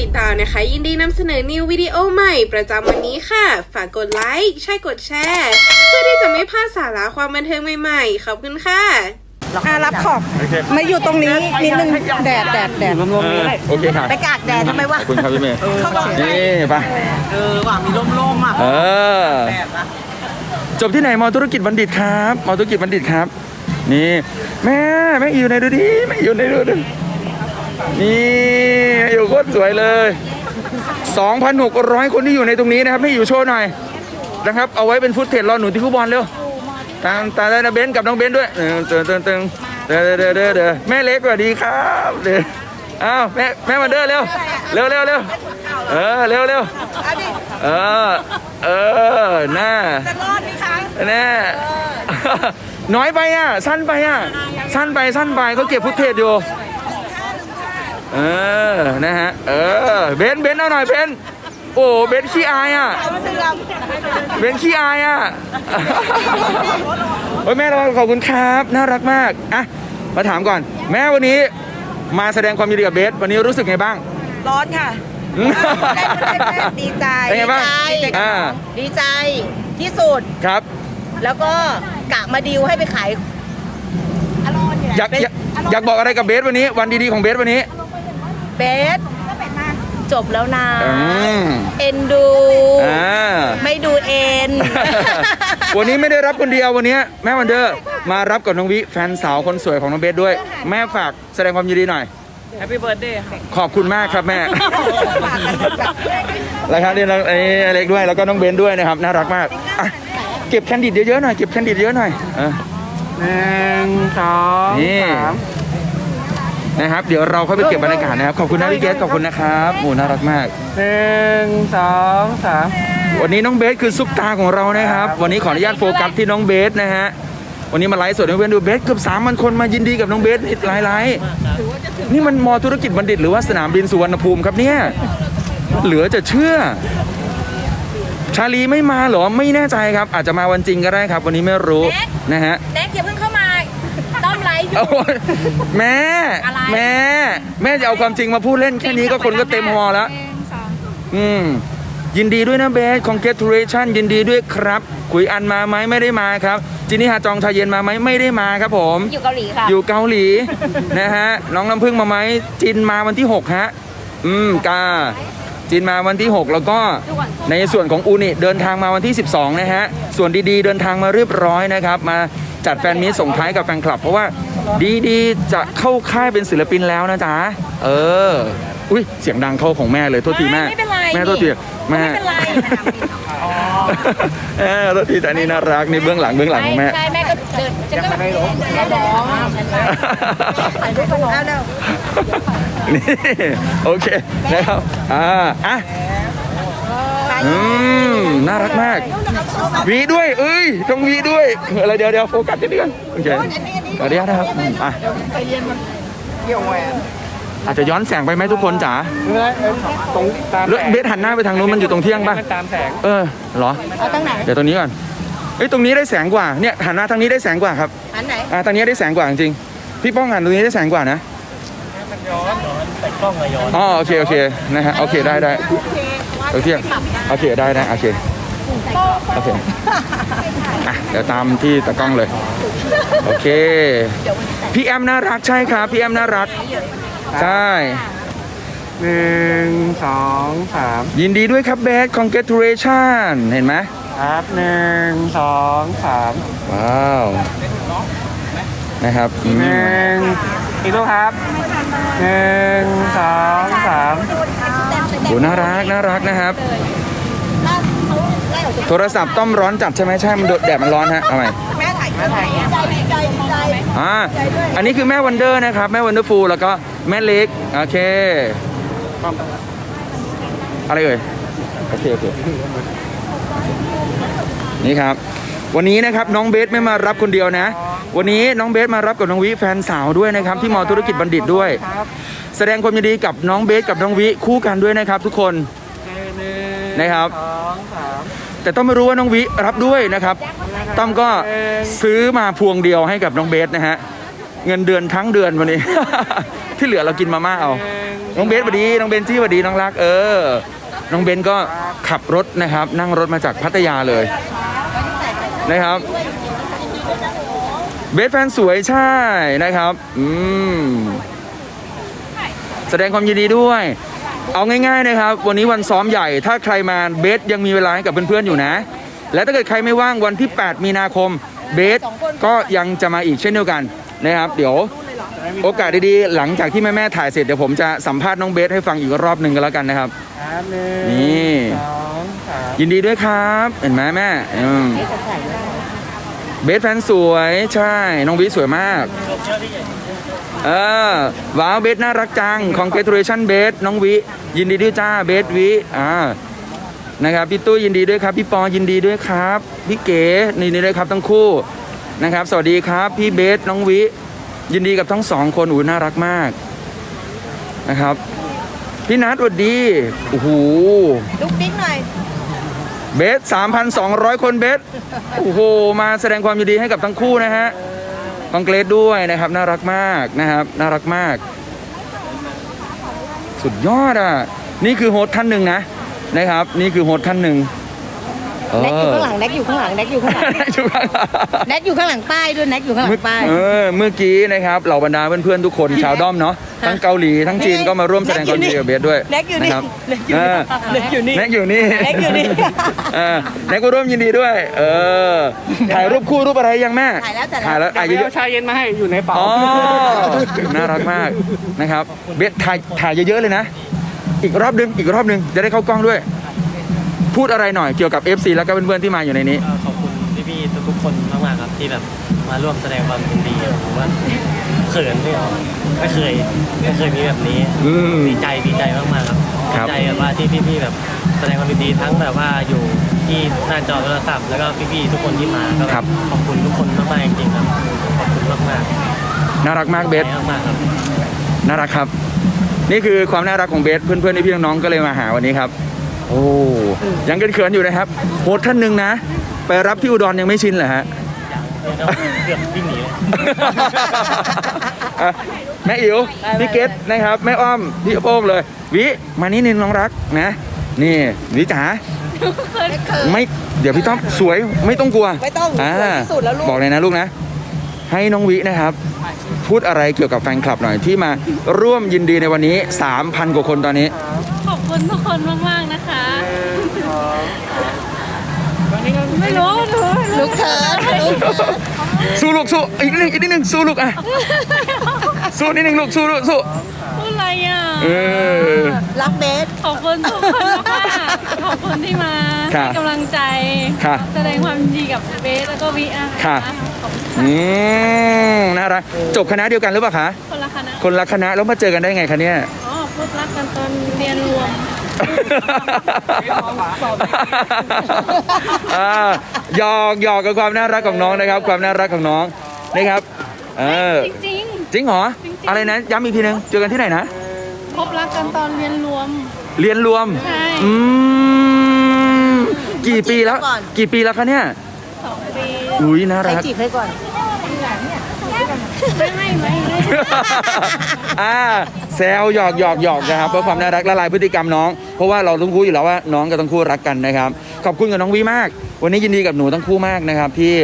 ติดตามนะคะ ยินดีนำเสนอนิววิดีโอใหม่ประจำวันนี้ค่ะ ฝากกดไลค์ใช่กดแชร์ เพื่อที่จะไม่พลาดสาระความบันเทิงใหม่ๆ ขอบคุณค่ะอะรับขอบมาอยู่ตรงนี้นิดนึงแดดแดดแดดเออโอเคค่ะไปกากแดดทำไมวะขอบคุณครับพี่เมย์เขาบอกนี่ไปเออว่ะมีร่มๆอะเออแดดนะจบที่ไหนมอธุรกิจบัณฑิตครับมอธุรกิจบัณฑิตครับ นี่ แม่แม่อยู่ในดูดิแม่อยู่ในดูดิ นี่อยู่โคตรสวยเลย 2,600 คนที่อยู่ในตรงนี้นะครับให้อยู่โชว์หน่อยนะครับเอาไว้เป็นฟุตเทจรอหนูที่คู่บอลเร็วตามตามได้นะเบนซ์กับน้องเบนซ์ด้วยเออเติงเติงเติงเด้อเด้อเด้อเด้อแม่เล็กสวัสดีครับเด้ออ้าวแม่แม่มาเด้อเร็วเร็วเร็วเร็วเออเร็วเร็วเอาดิเออเออน่าจะรอดไหมคะแน่น้อยไปอะสั้นไปอะสั้นไปสั้นไปเขาเก็บฟุตเทจอยู่ เออ นะฮะ เออ เบนซ์เบนซ์เอาหน่อยเบนซ์โอ้เบนซ์ขี้อายอะเอาเสื่อมเบนซ์ขี้อายอะ โอ้ยแม่เราขอบคุณครับ น่ารักมาก อะ มาถามก่อน แม่วันนี้มาแสดงความยินดีกับเบส วันนี้รู้สึกไงบ้าง ร้อนค่ะอืมดีใจ เป็นไงบ้างดีใจอ่าดีใจที่สุด ครับ แล้วก็กะมาดิวให้ไปขายอร่อยอยากอยากอยากบอกอะไรกับเบสวันนี้ วันดีๆของเบสวันนี้ เบสจบแล้วนะ อืมเอ็นดู อ่า ไม่ดูเอ็น วันนี้ไม่ได้รับคนเดียววันนี้แม่วันเดอร์มารับกับน้องวิแฟนสาวคนสวยของน้องเบสด้วย แม่ฝากแสดงความยินดีหน่อย แฮปปี้เบิร์ดเดย์ค่ะ ขอบคุณมากครับแม่ แล้วครับนี่น้องไอ้เล็กด้วยแล้วก็น้องเบนด้วยนะครับน่ารักมากอะเก็บแคนดิดเยอะๆหน่อยเก็บแคนดิดเยอะหน่อยเออ หนึ่งสองนี่ สาม นะครับ เดี๋ยวเราค่อยไปเก็บบรรยากาศนะครับ ขอบคุณนะพี่เกสขอบคุณนะครับโอ้น่ารักมากหนึ่งสองสามวันนี้น้องเบสคือซุปตาของเรานะครับ วันนี้ขออนุญาตโฟกัสที่น้องเบสนะฮะวันนี้มาไลฟ์สดให้เพื่อนดูเบสเกือบสามพันคนมายินดีกับน้องเบสไลฟ์ไลฟ์นี่มันมอธุรกิจบัณฑิตหรือว่าสนามบินสุวรรณภูมิครับเนี่ยเหลือจะเชื่อ ชาลีไม่มาเหรอไม่แน่ใจครับ อาจจะมาวันจริงก็ได้ครับ วันนี้ไม่รู้นะฮะแน็กอย่าเพิ่งเข้ามาต้อม ไลฟ์อยู่โอ้ยแม่ อะไร แม่ แม่จะเอาความจริงมาพูดเล่นแค่นี้ก็คนก็เต็มฮอแล้วอืม ยินดีด้วยนะเบส congratulation ยินดีด้วยครับคุยอันมาไหมไม่ได้มาครับ จินนี่ฮาจองชาเย็นมาไหมไม่ได้มาครับผม อยู่เกาหลีค่ะ อยู่เกาหลี นะฮะ น้องน้ำพึ่งมาไหมจินมาวันที่ 6 ฮะ อืมกาจินมาวันที่ 6 แล้วก็ในส่วนของอูนิเดินทางมาวันที่ 12 นะฮะ ส่วนดีๆ เดินทางมาเรียบร้อยนะครับ มา จัดแฟนมีตส่งท้ายกับแฟนคลับ เพราะว่าดีๆจะเข้าค่ายเป็นศิลปินแล้วนะจ๊ะเอออุ้ยเสียงดังเข้าของแม่เลยโทษทีแม่ไม่เป็นไรแม่โทษทีแม่ไม่เป็นไรเออโทษทีแต่นี่น่ารักนี่เบื้องหลังเบื้องหลังของแม่ใช่แม่ก็เดินฉันก็ไม่ร้องถ่ายรูปกันเอาเร็วนี่โอเคนะครับอ่าอะ อืมน่ารักมากวีด้วยเอ้ยต้องวีด้วยอะไรเดี๋ยวเดี๋ยวโฟกัสนิดนึงโอเคขออนุญาตนะครับอืมอะเกี่ยวแหวนอาจจะย้อนแสงไปไหมทุกคนจ๋าเมื่อตรงตามแล้วเบสหันหน้าไปทางนู้นมันอยู่ตรงเที่ยงป่ะตามแสงเออเหรอเอาตั้งไหนเดี๋ยวตรงนี้ก่อนเอ้ยตรงนี้ได้แสงกว่าเนี่ยหันหน้าทางนี้ได้แสงกว่าครับอันไหนอ่าทางนี้ได้แสงกว่าจริงๆพี่ป้องหันตรงนี้ได้แสงกว่านะมันย้อนแต่กล้องอะย้อนอ๋อโอเคโอเคนะฮะโอเคได้ได้ โอเคโอเคได้ได้โอเคโอเคอะเดี๋ยวตามที่ตะกล้องเลย โอเค พี่แอมน่ารักใช่ครับพี่แอมน่ารักใช่หนึ่งสองสามยินดีด้วยครับเบส congratulation เห็นไหมครับหนึ่งสองสามว้าวนะครับอืมหนึ่งอีกรูปครับหนึ่งสองสาม โหน่ารักน่ารักนะครับ โทรศัพท์ต้อมร้อนจัดใช่ไหมใช่มันโดดแดดมันร้อนฮะเอาใหม่แม่ถ่ายแม่ถ่ายใจดีใจดีใจอ่าอันนี้คือแม่วันเดอร์นะครับแม่วันเดอร์ฟูลแล้วก็แม่เล็กโอเคอะไรเอ่ยโอเคโอเคนี่ครับ วันนี้นะครับน้องเบสไม่มารับคนเดียวนะ วันนี้น้องเบสมารับกับน้องวิแฟนสาวด้วยนะครับ ที่มอธุรกิจบัณฑิตด้วยครับ แสดงความยินดีกับน้องเบสกับน้องวิคู่กันด้วยนะครับ ทุกคนหนึ่งนะครับสองสามแต่ต้องไม่รู้ว่าน้องวิรับด้วยนะครับต้อมก็ซื้อมาพวงเดียวให้กับน้องเบสนะฮะเงินเดือนทั้งเดือนวันนี้ ที่เหลือเรากินมาม่าเอาหนึ่งน้องเบสสวัสดี น้องเบนจี้สวัสดีน้องรัก เออ น้องเบนก็ขับรถนะครับ นั่งรถมาจากพัทยาเลยนะครับ เบสแฟนสวยใช่นะครับ อืม แสดงความยินดีด้วย เอาง่ายๆนะครับ วันนี้วันซ้อมใหญ่ ถ้าใครมาเบสยังมีเวลาให้กับเพื่อนๆอยู่นะ และถ้าเกิดใครไม่ว่างวันที่ 8 มีนาคมเบสก็ยังจะมาอีกเช่นเดียวกันนะครับ เดี๋ยวโอกาสดีๆ หลังจากที่แม่ๆถ่ายเสร็จเดี๋ยวผมจะสัมภาษณ์น้องเบสให้ฟังอีกรอบหนึ่งกันแล้วกันนะครับครับหนึ่งนี่สองสามยินดีด้วยครับ เห็นไหมแม่อืม เบสแฟนสวยใช่ น้องวิสวยมาก เออว้าวเบสน่ารักจัง congratulation เบสน้องวิ ยินดีด้วยจ้าเบสวิอ่านะครับพี่ตุ้ยยินดีด้วยครับ พี่ปอยินดีด้วยครับ พี่เก๋ยินดีด้วยครับทั้งคู่นะครับ สวัสดีครับ พี่เบสน้องวิ ยินดีกับทั้งสองคนอูน่ารักมากนะครับ พี่นัทสวัสดีโอ้โหลุกดิ้งหน่อย เบส3,200 คนเบสโอ้โห มาแสดงความยินดีให้กับทั้งคู่นะฮะคองเกรดด้วยนะครับ น่ารักมากนะครับ น่ารักมาก สุดยอดอะ นี่คือโฮสท่านหนึ่งนะนะครับ นี่คือโฮสท่านหนึ่ง แน็กอยู่ข้างหลังแน็กอยู่ข้างหลังแน็กอยู่ข้างหลังแน็กอยู่ข้างหลังแน็กอยู่ข้างหลังป้ายด้วยแน็กอยู่ข้างหลังป้าย เออเมื่อกี้นะครับเหล่าบรรดาเพื่อนๆทุกคนชาวด้อมเนาะทั้งเกาหลีทั้งจีนก็มาร่วมแสดงความยินดีกับเบสด้วยแน็กอยู่นี่นะครับแน็กอยู่นี่เออแน็กอยู่นี่แน็กอยู่นี่แน็กอยู่นี่เออแน็กก็ร่วมยินดีด้วย เออถ่ายรูปคู่รูปอะไรยังแม่ถ่ายแล้วแต่ถ่ายละแล้วเดี๋อะยวเยไปเอาอะชาเย็นมาให้อยู่ในเป๋าๆอ๋อน่ารักมากนะครับเบสถ่ายถ่ายเยอะๆเลยนะ อีกรอบหนึงอีกรอบหนึงจะได้เข้ากล้องด้วย พูดอะไรหน่อยเกี่ยวกับ FC แล้วก็เพื่อนๆที่มาอยู่ในนี้ก็ขอบคุณพี่ๆทุกๆคนมากๆครับที่แบบมาร่วมแสดงความยินดีผมว่าเขินไม่ออกไม่เคยไม่เคยมีแบบนี้อืม ดีใจดีใจมากๆครับครับดีใจแบบว่าที่พี่ๆแบบแสดงความยินดีทั้งแบบว่าอยู่ที่หน้าจอโทรศัพท์แล้วก็พี่ๆทุกคนที่มาก็ครับขอบคุณทุกคนมากๆจริงๆครับขอบคุณมากๆน่ารักมากเบส มากๆครับ น่ารักครับ นี่คือความน่ารักของเบสเพื่อนๆพี่ๆน้องๆก็เลยมาหาวันนี้ครับ โอ้ยังเขินๆอยู่นะครับโฮสต์ท่านหนึ่งนะ ไปรับที่อุดรยังไม่ชินเหรอฮะเกือบวิ่งหนีเลยอะแม่อิ๋วพี่เกตนะครับแม่อ้อมพี่โป้งเลย วิมานี่นินน้องรักนะ นี่วิจ๋าไม่เดี๋ยวพี่ต้อมสวยไม่ต้องกลัวไม่ต้องอ่าสวยที่สุดแล้วลูกบอกเลยนะลูกนะ ให้น้องวินะครับ พูดอะไรเกี่ยวกับแฟนคลับหน่อยที่มาร่วมยินดีในวันนี้ 3,000 กว่าคนตอนนี้ขอบ คุณทุกคนมากๆนะคะ ไม่รู้หนูไม่รู้ลุกเถินลุกเถินสู้ลูกสู้อีกนิดนึงอีกนิดนึงสู้ลูกอะสู้นิดนึงลูกสู้ลูกสู้พูดอะไรอะเออรักเบสขอบคุณทุกคนมากๆขอบคุณที่มาค่ะให้กำลังใจค่ะ แสดงความยินดีกับเบสแล้วก็วิอาค่ะขอบคุณอืมน่ารักจบคณะเดียวกันหรือเปล่าคะคนละคณะคนละคณะแล้วมาเจอกันได้ไงคะเนี่ย อ๋อ พูดรักกันตอนเรียนรวมอ่าหยอกหยอกกับความน่ารักของน้องนะครับ ความน่ารักของน้องนะครับเออจริงจริงเหรอจริงๆอะไรนะย้ำอีกทีนึงเจอกันที่ไหนนะๆพบรักกันตอนเรียนรวม เรียนรวมใช่ อืมกี่ปีแล้วก่อนกี่ปีแล้วคะเนี่ยสองปี อุ้ยน่าใครรักจีบให้ก่อน ไม่ไม่ไม่อ่าแซวหยอกหยอกหยอกนะครับเพื่อความน่ารักละลายพฤติกรรมน้อง เพราะว่าเราต้องคู่อยู่แล้วว่าน้องกับทั้งคู่รักกันนะครับ ขอบคุณกับน้องวีมาก วันนี้ยินดีกับหนูทั้งคู่มากนะครับที่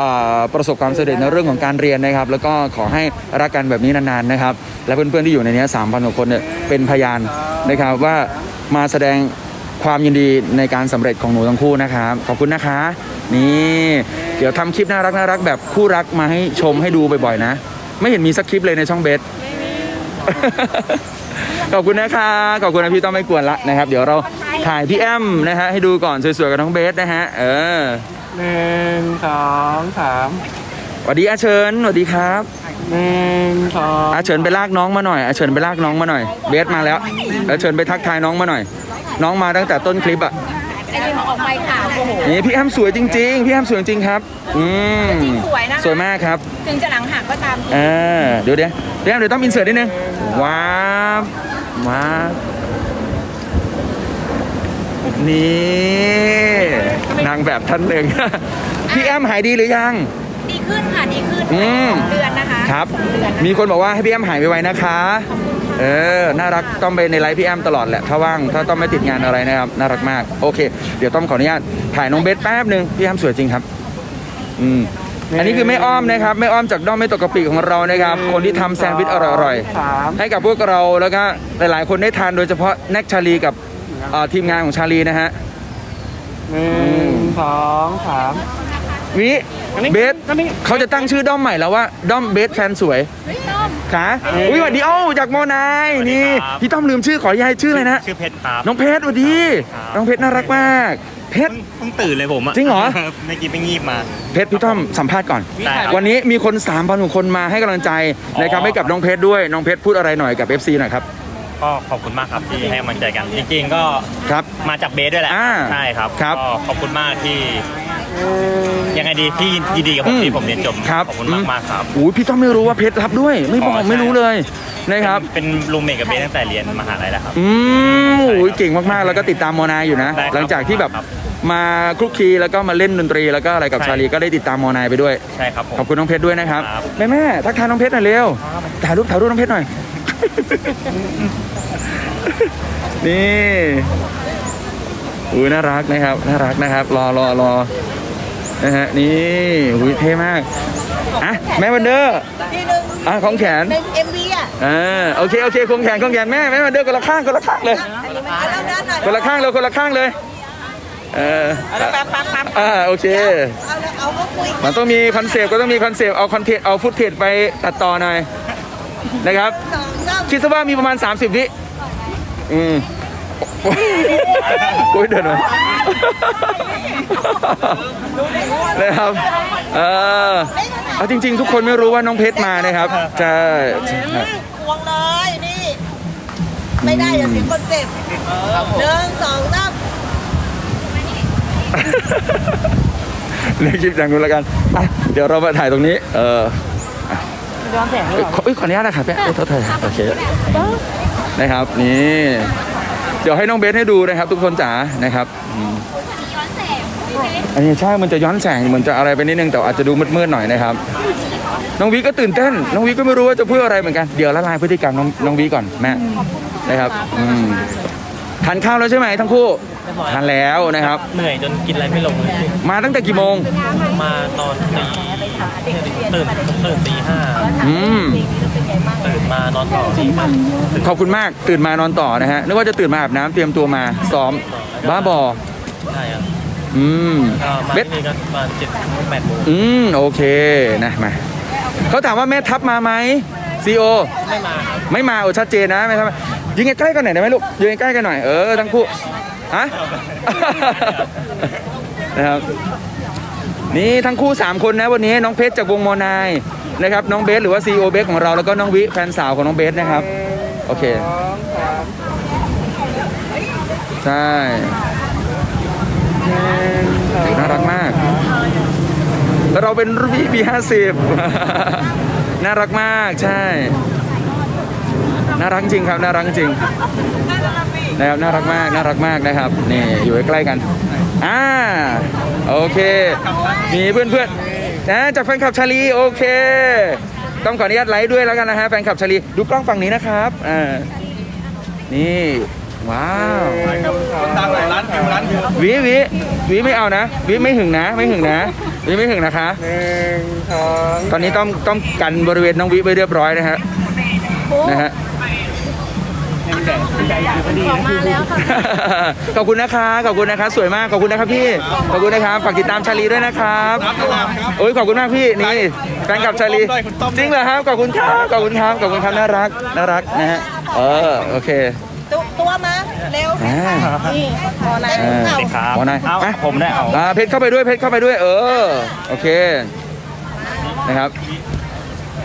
อ่าประสบความสำเร็จในเรื่องของการเรียนนะครับ แล้วก็ขอให้รักกันแบบนี้นานๆนะครับ และเพื่อนๆที่อยู่ในนี้สามพันกว่าคนเนี่ยเป็นพยานนะครับว่ามาแสดงความยินดีในการสำเร็จของหนูทั้งคู่นะครับ ขอบคุณนะคะ นี่ เดี๋ยวทำคลิปน่ารักน่ารักแบบคู่รักมาให้ชมให้ดูบ่อยๆนะ ไม่เห็นมีสักคลิปเลยในช่องเบสขอบคุณนะคะขอบคุณนะพี่ต้องไม่กวนละนะครับ เดี๋ยวเราถ่ายพี่แอมนะฮะให้ดูก่อนสวยๆกับน้องเบสนะฮะเออหนึ่งสองสามสวัสดีอาเชิญสวัสดีครับหนึ่งสองอาเชิญไปลากน้องมาหน่อยอาเชิญไปลากน้องมาหน่อย เบสมาแล้วอาเชิญไปทักทายน้องมาหน่อย น้องมาตั้งแต่ต้นคลิปอะ ออกไปค่ะโอ้โห นี่พี่แอมสวยจริง ๆ พี่แอมสวยจริงครับ อืมสวยนะคะ สวยมากครับ ถึงจะหลังหักก็ตามเออเดี๋ยวเดี๋ยวพี่แอมเดี๋ยวต้องอินเสิร์ตนิดนึง ว้าวว้าวนี่นางแบบท่านหนึ่ง พี่แอมหายดีหรือยัง ดีขึ้นค่ะ ดีขึ้นอืม สองเดือนนะคะครับ สองเดือนนะมีคนบอกว่าให้พี่แอมหายไวๆนะคะ ขอบคุณค่ะ เออ น่ารักต้องไปในไลฟ์พี่แอมตลอดแหละ ถ้าว่าง ถ้าต้องไม่ติดงานอะไรนะครับ น่ารักมาก โอเค เดี๋ยวต้องขออนุญาตถ่ายน้องเบสแป๊บหนึ่งพี่แอมสวยจริงครับ อืม อันนี้คือไม่อ้อมนะครับ ไม่อ้อมจากด้อมไม่ตกกะปิของเรานะครับ คนที่ทำแซนด์วิชอร่อยสามๆ ให้กับพวกเรา แล้วก็หลายๆ คนได้ทานโดยเฉพาะแน็กชาลีกับเอ่อทีมงานของชาลีนะฮะ หนึ่งสองสาม วิอันนี้เบสอันนี้ เขาจะตั้งชื่อด้อมใหม่แล้วว่า ด้อมเบสแฟนสวยขาอุ้ยสวัสดีเอ้าจากโมนายนี่พี่ต้อมลืมชื่อขออนุญาตชื่ออะไรนะ ชื่อเพชรครับ น้องเพชรสวัสดี ครับ น้องเพชรน่ารักมาก เพชร เพิ่งตื่นเลยผมอะจริงเหรอ เมื่อกี้ไปงีบมา เพชรพี่ต้อมสัมภาษณ์ก่อน ได้ครับ วันนี้มีคน3 0 0 0กว่าคนมาให้กำลังใจอ๋อนะครับให้กับน้องเพชรด้วย น้องเพชรพูดอะไรหน่อยกับ FC หน่อยครับ ก็ขอบคุณมากครับที่ให้กำลังใจกัน จริงๆก็ครับ มาจากเบสด้วยแหละอ่าใช่ครับครับ ก็ขอบคุณมากที่ ยังไงดีที่ยินดีกับผอืมมที่ผมเรียนจบครับ ขอบคุณมากมากๆครับอุ้ยพี่ต้อมไม่รู้ว่าเพชรรับด้วย ไม่บอกอ๋อใช่ไม่รู้เลยนะครับ เป็นรูมเมทกับเบสตั้งแต่เรียนมหาลัยแล้วครับ อืมโอ้ยเก่งมากๆ แล้วก็ติดตามโมนาอยู่นะ ได้ครับหลังจากที่แบบครับมาคลุกคลีแล้วก็มาเล่นดนตรีแล้วก็อะไรกับใช่ ชาลีก็ได้ติดตามโมนายไปด้วย ใช่ครับผม ขอบคุณน้องเพชรด้วยนะครับ ครับ แม่แม่ๆทักทายน้องเพชรหน่อยเร็วถ่ายรูปถ่ายรูปน้องเพชรหน่อย นี่อุ้ยน่ารักนะครับ น่ารักนะครับ รอรอรอ นะฮะนี่อุ้ยเท่มากอะแม่วันเดอร์อะของแขนเป็นเอ็มวีอะอ่าโอเคโอเคควงแขนควงแขนแม่แม่วันเดอร์คนละข้างคนละข้างเลยเอาแล้วด้านหน่อยคนละข้างเลยคนละข้างเลยเออปั๊บปั๊บปั๊บอ่าโอเคเอาแล้วเอาก็คุยมันต้องมีคอนเซปต์ก็ต้องมีคอนเซปต์เอาคอนเทนต์เอาฟุตเทจไปตัดต่อหน่อยนะครับ สองสามคิดซะว่ามีประมาณ 30 วิอืม โอ้ยเดินมานะครับเออเอาจริง ๆ ทุกคนไม่รู้ว่าน้องเพชรมานะครับใช่ใช่ครับควงเลยนี่ ไม่ได้อย่าเสียคนเจ็บหนึ่งสองสามเรียกคลิปอย่างนู้นแล้วกันอะเดี๋ยวเรามาถ่ายตรงนี้ เออย้อนแสงขอเอ้ยขออนุญาตนะครับแป๊ะเอ้ยโทษทีโอเคนะครับนี่ เดี๋ยวให้น้องเบสให้ดูนะครับ ทุกคนจ๋านะครับอืมอันนี้ใช่มันจะย้อนแสงเหมือนจะอะไรไปนิดนึงแต่อาจจะดูมืดๆหน่อยนะครับ น้องวีก็ตื่นเต้น น้องวีก็ไม่รู้ว่าจะพูดอะไรเหมือนกันเดี๋ยวละลายพฤติกรรมน้องน้องวีก่อนแม่นะครับอืมทานข้าวแล้วใช่ไหมทั้งคู่ ทานแล้วนะครับ เหนื่อยจนกินอะไรไม่ลงเลยมาตั้งแต่กี่โมง มาตอนตีตื่นตื่นตีห้าอืมตื่นมานอนต่อตีห้าขอบคุณมากตื่นมานอนต่อนะฮะนึกว่าจะตื่นมาอาบน้ำเตรียมตัวมาซ้อมบ้าบอใช่ครับอืมก็มาเบ็ดที่นี่ก็ประมาณเจ็ดแปดโมงอืมโอเคนะมาเขาถามว่าแม่ทัพมาไหมซีโอไม่มาครับไม่มาโอ้ชัดเจนนะไม่ทัพยืนใกล้ๆกันหน่อยได้ไหมลูกยืนใกล้ๆกันหน่อยเออทั้งคู่ ฮะ นะครับ นี่ทั้งคู่ 3 คนนะวันนี้น้องเพชรจากวงโมนายนะครับน้องเบสหรือว่าซีโอเบสของเราแล้วก็น้องวิแฟนสาวของน้องเบสนะครับ โอเค ใช่น่ารักมากแล้วเราเป็นรุ่นพี่ปีห้าสิบน่ารักมากใช่ น่ารักจริงครับ น่ารักจริง นะครับน่ารักมากน่ารักมากนะครับนี่อยู่ใกล้ๆกันอ่าโอเค มีเพื่อนๆนะจากแฟนคลับชาลีโอเค ต้องขออนุญาตไลฟ์ด้วยแล้วกันนะฮะแฟนคลับชาลีดูกล้องฝั่งนี้นะครับอ่านี่ว้าวดังหลายร้านวิวร้านวิววิวิวิไม่เอานะวิไม่หึงนะไม่หึงนะวิไม่หึงนะคะหนึ่งสองตอนนี้ต้องต้องกันบริเวณน้องวิไว้เรียบร้อยนะฮะนะฮะ ออกมาแล้วค่ะ ขอบคุณนะคะขอบคุณนะคะสวยมากขอบคุณนะครับพี่ขอบคุณนะครับฝากติดตามชาลีด้วยนะครับโอ้ยขอบคุณมากพี่นี่แฟนคลับชาลีจริงเหรอครับขอบคุณครับขอบคุณครับขอบคุณครับน่ารักน่ารักนะฮะเออโอเคตัวตัวมาเร็วอ่านี่พอนะอ่าเอาครับขอหน่อยเอาอะผมได้เอาอ่าเพชรเข้าไปด้วยเพชรเข้าไปด้วย เออโอเคนะครับ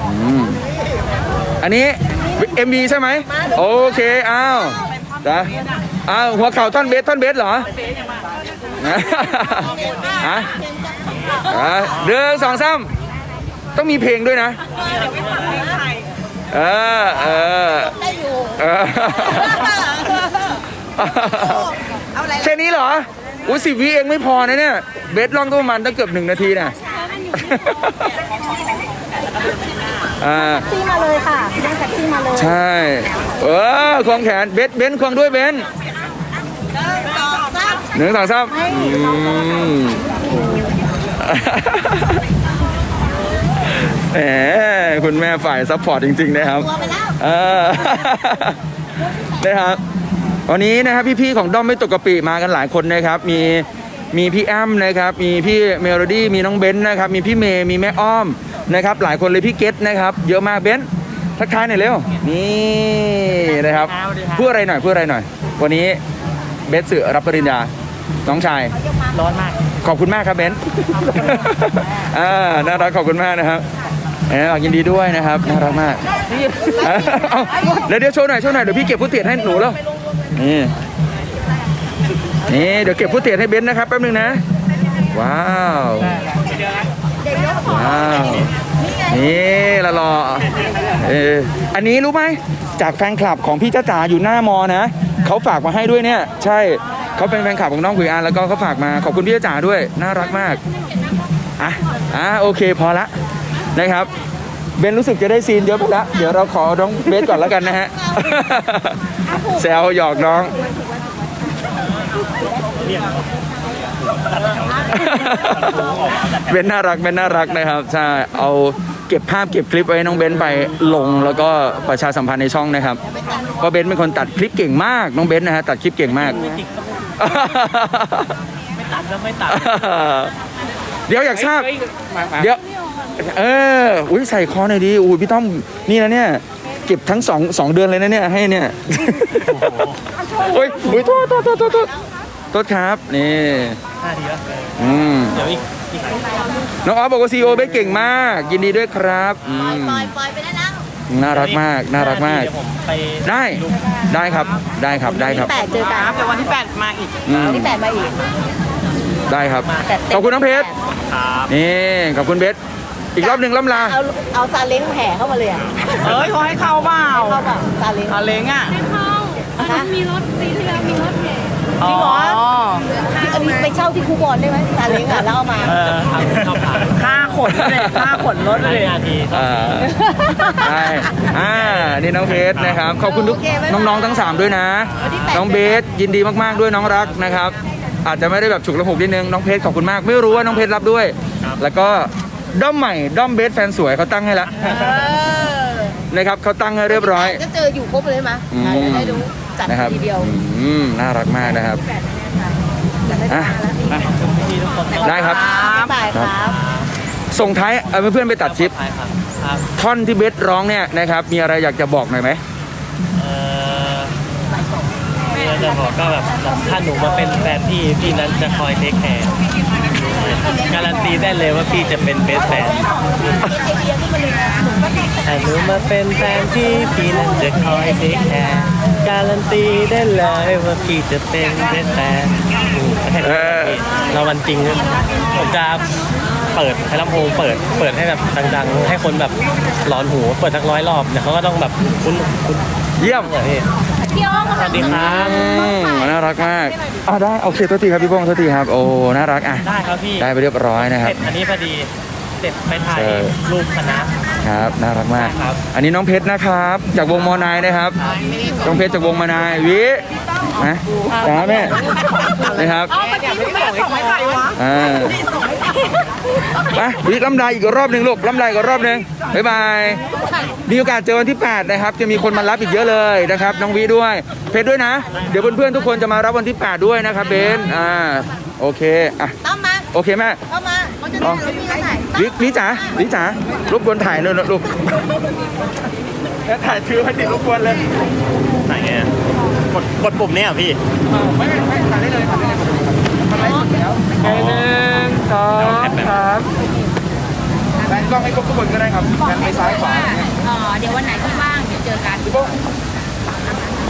อื มอันนี้ MV ใช่ไหมโอเคอ้าวจ้ะอ้าวหัวเข่าท่อนเบสท่อนเบสเหรอฮะฮะอะเดืองสองซ้ำต้องมีเพลงด้วยนะเออเออได้อยู่เออเอาอะไรแค่นี้เหรออุ้ยสิบวิเองไม่พอนะเนี่ย เบสลองก็ประมาณตั้งเกือบหนึ่งนาทีน่ะ อ่าแท็กซี่มาเลยค่ะนั่งแท็กซี่มาเลยใช่เออควงแขนเบนเบนควงด้วยเบนหนึ่งสองสามหนึ่งสองสามอืมแหมคุณแม่ฝ่ายซัพพอร์ตจริง ๆ นะครับตัวไปแล้วเออนะครับวันนี้นะครับพี่ๆของด้อมไม่ตกกะปิมากันหลายคนนะครับ มี มีพี่แอมนะครับมีพี่เมโลดี้มีน้องเบนซ์นะครับมีพี่เมย์มีแม่อ้อมนะครับหลายคนเลยพี่เกตนะครับเยอะมากเบนซ์ทักทายหน่อยเร็วนี่นะครับพูดอะไรหน่อยพูดอะไรหน่อย วันนี้เบนซ์สื่อรับปริญญาน้องชายร้อนมากขอบคุณมากครับเบนซ์อ่าน่ารักขอบคุณมากนะครับแหมยินดีด้วยนะครับน่ารักมากเอาเดี๋ยวเดี๋ยวโชว์หน่อยโชว์หน่อยเดี๋ยวพี่เก็บฟุตเตียให้หนูแล้วนี่ นี่เดี๋ยวเก็บฟุตเตียให้เบนซ์นะครับแป๊บนึงนะ ว้าวว้าวนี่ละรอเอออันนี้รู้ไหมจากแฟนคลับของพี่จ้าจ๋าอยู่หน้ามอนะเขาฝากมาให้ด้วยเนี่ย ใช่เขาเป็นแฟนคลับของน้องขุยอานแล้วก็เขาฝากมาขอบคุณพี่จ้าจ๋าด้วยน่ารักมากอะอะโอเคพอละนะครับเบนรู้สึกจะได้ซีนเยอะไปล้วเดี๋ยวเราขอน้องเบสก่อนแล้วกันนะฮะแซวหยอกน้อง เบนน่ารักเบนน่ารักนะครับใช่เอาเก็บภาพเก็บคลิปไว้ให้น้องเบนไปลงแล้วก็ประชาสัมพันธ์ในช่องนะครับเพราะเบนเป็นคนตัดคลิปเก่งมากน้องเบนนะฮะตัดคลิปเก่งมากไม่ตัดแล้วไม่ตัดเดี๋ยวอยากทราบเฮ้ยมามาเดี๋ยวเอออุ้ยใส่คอหน่อยดีอุ้ยพี่ต้อมนี่นะเนี่ย เก็บทั้งสองสองเดือนเลยนะเนี่ยให้เนี่ยโอ้ยอุ้ยโทษโทษโทษโทษโทษโทษครับนี่ห้าทีแล้วอืมเดี๋ยวอีกอีกน้องออฟบอกว่าซีโอเบสเก่งมาก ยินดีด้วยครับอืปล่อยมปล่อยปล่อยไปได้แล้วน่ารักมาก น่ารักมาก เดี๋ยวผมไปได้ได้ครับได้ครับได้ครับ แปดเจอกันเดี๋ยววันที่แปดมาอีกอืมที่แปดมาอีกได้ครับแต่เต็มขอบคุณน้องเพชร ครับ นี่ขอบคุณเบส อีกรอบหนึ่งล่ำลา เอาเอาซาเล้งแห่เข้ามาเลยอะเอ้ยเขาให้เข้าเปล่าเข้าแบบซาเล้ง อาเล้งอะเข้ามีรถปีที่แล้วมีรถแห่จริงเหรอ อันนี้ไปเช่าที่คูบอลได้ไหมซาเล้งอะแล้วเอามา เออทางเข้าผ่านค่าขนเลยค่าขนรถเลยห้าทีอ่าใช่อ่า นี่น้องเพชรนะครับ ขอบคุณทุกน้องๆทั้ง 3 ด้วยนะน้องเบสยินดีมากๆด้วยน้องรักนะครับ อาจจะไม่ได้แบบฉุกละหุกนิดนึง น้องเพชรขอบคุณมาก ไม่รู้ว่าน้องเพชรรับด้วย แล้วก็ ด้อมใหม่ด้อมเบสแฟนสวยเขาตั้งให้แล้วเออนะครับเขาตั้งให้เรียบร้อย ก็เจออยู่ครบเลยมั้ยอืมจะได้รู้จัดนะครับทีเดียวอืมน่ารักมากนะครับอะพี่ทุกคนได้ครับบายครับส่งท้ายเอาเพื่อนๆไปตัดชิปใช่ครับครับท่อนที่เบสร้องเนี่ยนะครับ มีอะไรอยากจะบอกหน่อยไหมเอ่อมีอะไรจะบอกก็แบบถ้าหนูมาเป็นแฟนพี่พี่นั้นจะคอยเทคแคร์ การันตีได้เลยว่าพี่จะเป็นเบสแฟนถ้าหนูมาเป็นแฟนพี่พี่นั้นจะคอยเทคแคร์การันตีได้เลยว่าพี่จะเป็นเบสแฟนแค่นั้นเองพี่เราวันจริงผมจะเปิดให้ลำโพงเปิดเปิดให้แบบดังๆ ให้คนแบบร้อนหูเปิดสักร้อยรอบเดี๋ยวเขาก็ต้องแบบคุ้นคุ้นเยี่ยมเหรอพี่ พี่อ้อมสวัสดีครับอืมน่ารักมากอะได้โอเคโทษทีครับพี่โป้งโทษทีครับ โอ้น่ารักอะได้ครับพี่ได้ไปเรียบร้อยนะคเสรับร็จอันนี้พอดีเสร็จไปถ่ายใช่รูปคณะครับน่ารักมากครับอันนี้น้องเพชรนะครับ จากวงมอนายนะครับน้องเพชรจากวงมอนายวินะจ้าแม่นะครับอ่าไปวิ ลำลายอีกรอบหนึ่งลูกลำลายอีกรอบหนึ่งบ๊ายบายมีโอกาสเจอวันที่ 8 นะครับ จะมีคนมารับอีกเยอะเลยนะครับ น้องวิด้วย เพชรด้วยนะ เดี๋ยวเพื่อนๆทุกคนจะมารับวันที่ 8 ด้วยนะครับเบนอ่าโอเคอะต้องมาโอเคแม่เข้ามาเขาจะได้เราพี่ไหนวิวิจ๋าวิจ๋ารบกวนถ่ายหน่อยนะลูกแล้วถ่ายถือให้ติดรบกวนเลยไหนอะกดกดปุ่มนี้อะพี่ไม่ไม่ไม่ถ่ายได้เลยถ่ายได้เลยมันไลฟ์สดแล้วหนึ่ง สองสามแบนกล้องให้ครบทุกคนก็ได้ครับแบนไปซ้ายขวาอย่างเงี้ยเอ่อเดี๋ยววันไหนที่ว่างเดี๋ยวเจอกัน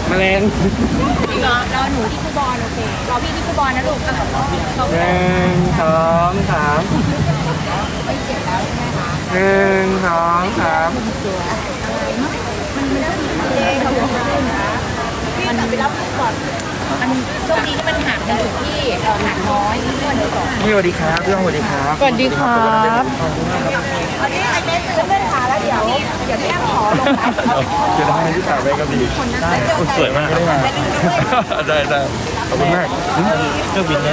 แมลงรอรอหนูที่คูบอลโอเครอพี่ที่คูบอลนะลูกเขาหนึ่งสองสามหนึ่งสองสามพี่กลับไปรับก่อนมันโชคดีที่มันห่างในจุดที่เอ่อห่างน้อยที่เพื่อ นที่สองนี่สวัสดีครับพี่อ้อมสวัสดีครับสวัสดีครับอันนี้ไอ้เบสซื้อเลื่อนขาแล้วเดี๋ยวเดี๋ยวพี่แอมขอลงไปจะได้ที่สาวไว้ก็ดีสวยมากได้มาได้ได้ขอบคุณมากเครื่องบินได้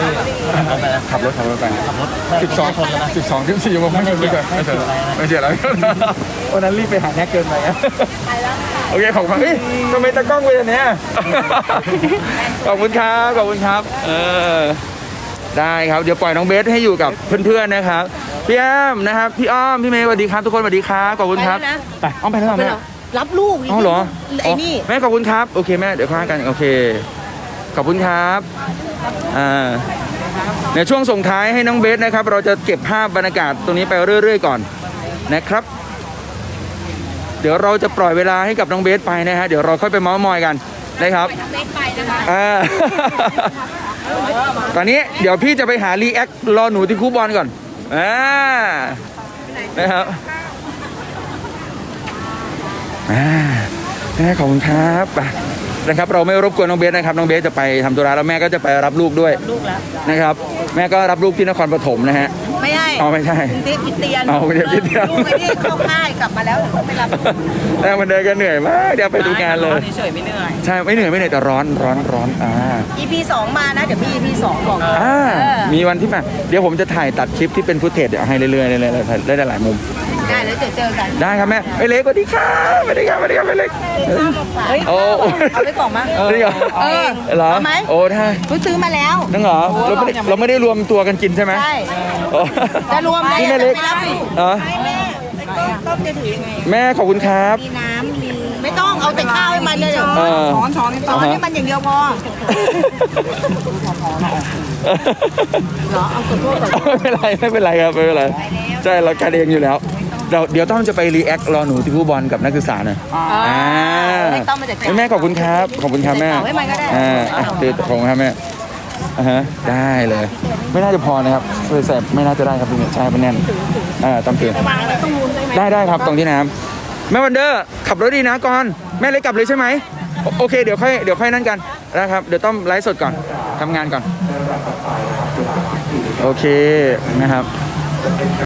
เอาไปแล้วขับรถขับรถไปขับรถสิบสองสิบสองสิบสี่โมงไม่เกินไม่เกินไม่เกินไม่เสียแล้ววันนั้นรีบไปหาแน็กเกินไปอะโอเคขอบคุณเฮ้ยทำไมตากล้องไปอันเนี้ยขอบคุณครับขอบคุณครับ เออ ได้ครับเดี๋ยวปล่อยน้องเบสให้อยู่กับเพื่อนๆนะครับพี่แอมนะครับพี่อ้อมพี่เมย์สวัสดีครับทุกคนสวัสดีครับขอบคุณครับไปแล้วนะไปอ้อมไปแล้วเหรอแม่รับลูกกอ๋อเหรอไอ้นี่แม่ขอบคุณครับโอเคแม่เดี๋ยวค่ากันโอเคขอบคุณครับอ่าในช่วงส่งท้ายให้น้องเบสนะครับ เราจะเก็บภาพบรรยากาศตรงนี้ไปเรื่อย ๆ ก่อนนะครับ เดี๋ยวเราจะปล่อยเวลาให้กับน้องเบสไปนะฮะเดี๋ยวเราค่อยไปเมาส์มอยกันนะครับเล็กไปนะคะอ่า ตอนนี้เดี๋ยวพี่จะไปหารีแอครอหนูที่คูบอลก่อนอ่านะครับอ่าแม่ขอบคุณครับนะครับเราไม่รบกวนน้องเบสนะครับน้องเบสจะไปทำธุระแล้วแม่ก็จะไปรับลูกด้วยลูกแล้วนะครับ แม่ก็รับลูกที่นครปฐมนะฮะ ไม่ใช่เอาไม่ใช่กรุงเทพคริสเตียนเอากรุงเทพคริสเตียน ลูกไอ้นี่เข้าค่ายกลับมาแล้วเดี๋ยวต้องไปรับแต่มันเดินกันเหนื่อยมากเดี๋ยวไปดูงานเลย เฉยๆไม่เหนื่อย ใช่ไม่เหนื่อยไม่เหนื่อยแต่ร้อนร้อนร้อนอ่า EP สองมานะ เดี๋ยวมี EP สองบอกอ่า เออ มีวันที่มา เดี๋ยวผมจะถ่ายตัดคลิปที่เป็นฟุตเทจเดี๋ยวให้เรื่อยๆเรื่อยๆได้ได้หลายมุม ได้แล้วเดี๋ยวเจอกันได้ครับแม่ไปเล็กสวัสดีครับสวัสดีครับสวัสดีครับไปเล็กเฮ้ยโอ้เอาไปกล่องมาจริงเหรอเออเหรอเอาไหมโอ้ได้กูซื้อมาแล้วนั่งเหรอเราไม่ได้เราไม่ได้รวมตัวกันกินใช่ไหมใช่โอ้จะรวมได้นี่แม่เล็กไปรับลูกเหรอให้แม่ไอ้ต้มต้มจะถือยังไงแม่ขอบคุณครับมีน้ำมีไม่ต้องเอาแต่ข้าวให้มันเลยเออช้อนช้อนช้อนให้มันอย่างเดียวพอเหรอเอาขอโทษก่อนไม่เป็นไรไม่เป็นไรครับไม่เป็นไรใช่เรากันเองอยู่แล้ว เราเดี๋ยวต้องจะไปรีแอครอหนูที่ผู้บอลกับนักศึกษาหน่อยอ่าไม่ต้องมาจากแม่ขอบคุณครับ ขอบคุณครับแม่เอาให้มันก็ได้อ่าอะตือขอบคุณครับแม่อ่าฮะได้เลย ไม่น่าจะพอนะครับเพื่อแสบไม่น่าจะได้ครับพี่เมย์ใช่เป็นแน่นอ่าตามเตือนได้ได้ครับตรงที่น้ำแม่วันเดอร์ขับรถดีนะก่อนแม่เล็กกลับเลยใช่ไหมโอโอเคเดี๋ยวค่อยเดี๋ยวค่อยนั่นกันนะครับเดี๋ยวต้องไลฟ์สดก่อนทำงานก่อน โอเคนะครับฝากกดไลค์